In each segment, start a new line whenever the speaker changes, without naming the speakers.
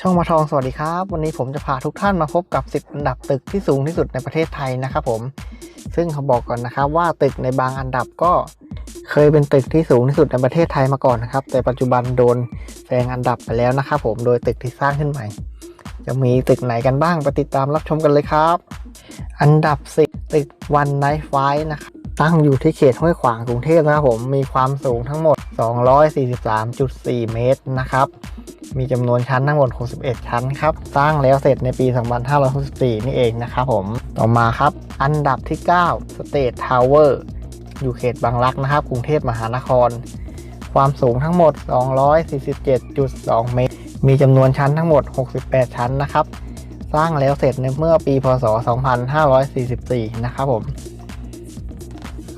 ช่องมาทองสวัสดีครับ วันนี้ผมจะพาทุกท่านมาพบกับ 10 อันดับตึกที่สูงที่สุดในประเทศไทยนะครับผม ซึ่งเขาบอกก่อนนะครับว่าตึกในบางอันดับก็เคยเป็นตึกที่สูงที่สุดในประเทศไทยมาก่อนนะครับ แต่ปัจจุบันโดนแซงอันดับไปแล้วนะครับผมโดยตึกที่สร้างขึ้นใหม่ จะมีตึกไหนกันบ้างไปติดตามรับชมกันเลยครับ อันดับ 10 ตึกวันไนท์ไฟนะครับตั้งอยู่ที่เขตห้วยขวางกรุงเทพนะครับผมมีความสูงทั้งหมด 243.4 เมตรนะครับ มีจำนวนชั้นทั้งหมด 61 ชั้นครับ สร้างแล้วเสร็จในปี 2564 นี่เองนะครับผม ต่อมาครับ อันดับที่ 9 State Tower อยู่เขตบางรักนะครับ กรุงเทพมหานคร ความสูงทั้งหมด 247.2 เมตร มีจำนวนชั้นทั้งหมด 68 ชั้นนะครับ สร้างแล้วเสร็จในเมื่อปี พศ 2544 นะครับผม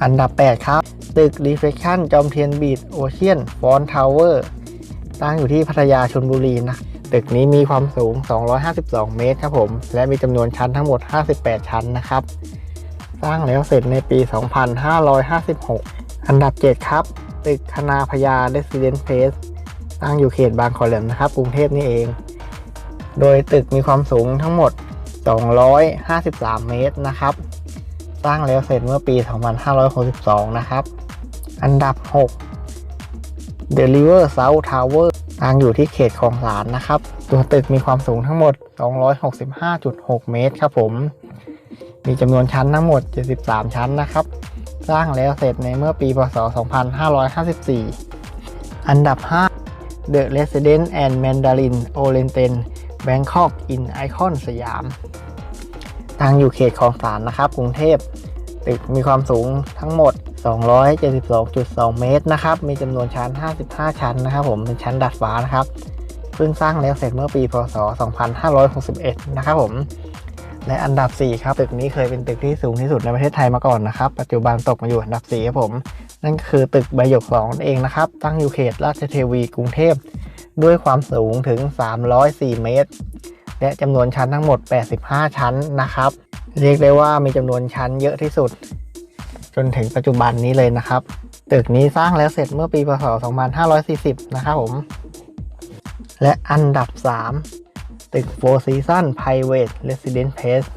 อันดับ 8 ครับ ตึก Reflection จอมเทียนบีดโอเชียนฟอนทาวเวอร์ ตั้งอยู่ที่พัทยาชลบุรีนะตึกนี้มีความสูง 252 เมตรครับผม และมีจำนวนชั้นทั้งหมด 58 ชั้นนะครับ สร้างแล้วเสร็จในปี 2556 อันดับ 7 ครับ ตึกคณาพญาเ e ส i เดนเพ c e ตั้งอยู่เขตบางขอแหลมนะครับกรุงเทพนี่เอง โดยตึกมีความสูงทั้งหมด 253 เมตรนะครับ สร้างแล้วเสร็จเมื่อปี 2562 นะครับ อันดับ 6 The River South Tower ตั้งอยู่ที่เขตคลองสานนะครับ ตัวตึกมีความสูงทั้งหมด 265.6 เมตรครับผม มีจำนวนชั้นทั้งหมด 73 ชั้นนะครับ สร้างแล้วเสร็จในเมื่อปี พศ 2554 อันดับ 5 The Residence and Mandarin Oriental Bangkok in Icon สยามตั้งอยู่เขตคลองสานนะครับ กรุงเทพตึกมีความสูงทั้งหมด 272.2 เมตรนะครับ มีจำนวนชั้น 55 ชั้นนะครับผม เป็นชั้นดาดฟ้านะครับ เพิ่งสร้างแล้วเสร็จเมื่อปีพศ 2561 นะครับผม และอันดับ 4 ครับ ตึกนี้เคยเป็นตึกที่สูงที่สุดในประเทศไทยมาก่อนนะครับ ปัจจุบันตกมาอยู่อันดับ 4 ครับผม นั่นคือตึกใบหยก2นั่นเองนะครับ ตั้งอยู่เขตราชเทวีกรุงเทพ ด้วยความสูงถึง 304 เมตร และจำนวนชั้นทั้งหมด 85 ชั้นนะครับ เรียกได้ว่ามีจำนวนชั้นเยอะที่สุด จนถึงปัจจุบันนี้เลยนะครับ ตึกนี้สร้างแล้วเสร็จเมื่อปีพศ 2540 นะครับผม และอันดับ 3 ตึก Four Season Private Residence Place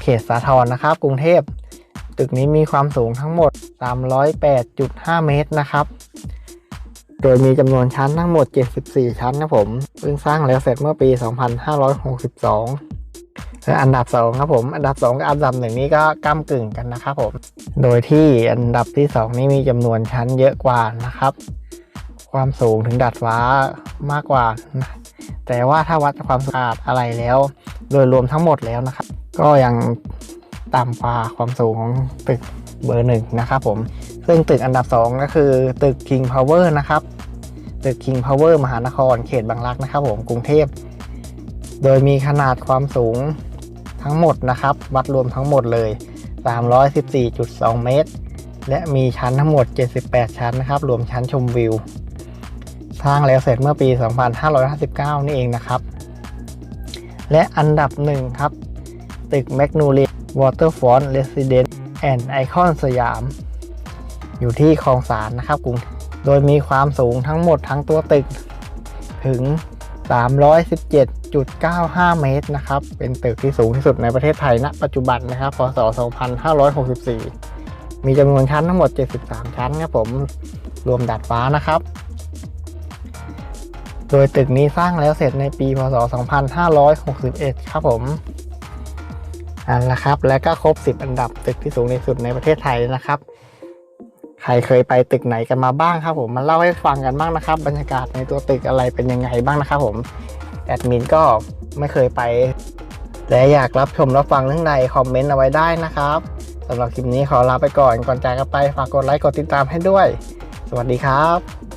เขตสาทรนะครับ กรุงเทพ ตึกนี้มีความสูงทั้งหมด 308.5 เมตรนะครับ โดยมีจำนวนชั้นทั้งหมด 74 ชั้นนะผม เพิ่งสร้างแล้วเสร็จเมื่อปี 2562 อันดับ2ครับผม อันดับ 2 กับอันดับหนึ่งนี้ก็ก้ากึ่งกันนะครับผม โดยที่อันดับที่ 2 นี้มีจำนวนชั้นเยอะกว่านะครับ ความสูงถึงดัดฟ้ามากกว่า แต่ว่าถ้าวัดความสะอาดอะไรแล้ว โดยรวมทั้งหมดแล้วนะครับ ก็ยังต่ำกว่าความสูงของตึกเบอร์หนึ่งนะครับผม ซึ่งตึกอันดับ 2 ก็คือตึก King Power นะครับ ตึก King Power มหานคร เขตบางรักนะครับผม กรุงเทพ โดยมีขนาดความสูง ทั้งหมดนะครับ วัดรวมทั้งหมดเลย 314.2 เมตร และมีชั้นทั้งหมด 78 ชั้นนะครับ รวมชั้นชมวิว สร้างแล้วเสร็จเมื่อปี 2559 นี่เองนะครับ และอันดับหนึ่งครับ ตึก Magnolia Waterfront Residence and Icon สยาม อยู่ที่คลองสานนะครับกรุงโดยมีความสูงทั้งหมดทั้งตัวตึกถึง 317.95 เมตรนะครับ เป็นตึกที่สูงที่สุดในประเทศไทยณ ปัจจุบันนะครับ พศ 2564 มีจำนวนชั้นทั้งหมด 73 ชั้นครับผม รวมดาดฟ้านะครับ โดยตึกนี้สร้างแล้วเสร็จในปี พศ 2561 ครับผมอันละครับ และก็ครบ 10 อันดับตึกที่สูงที่สุดในประเทศไทยนะครับ ใครเคยไปตึกไหนกันมาบ้างครับผม มาเล่าให้ฟังกันบ้างนะครับ บรรยากาศในตัวตึกอะไรเป็นยังไงบ้างนะครับผม แอดมินก็ไม่เคยไป และอยากรับชมรับฟังเรื่องใดคอมเมนต์เอาไว้ได้นะครับสำหรับคลิปนี้ขอลาไปก่อนก่อนจากกันไปฝากกดไลค์กดติดตามให้ด้วย สวัสดีครับ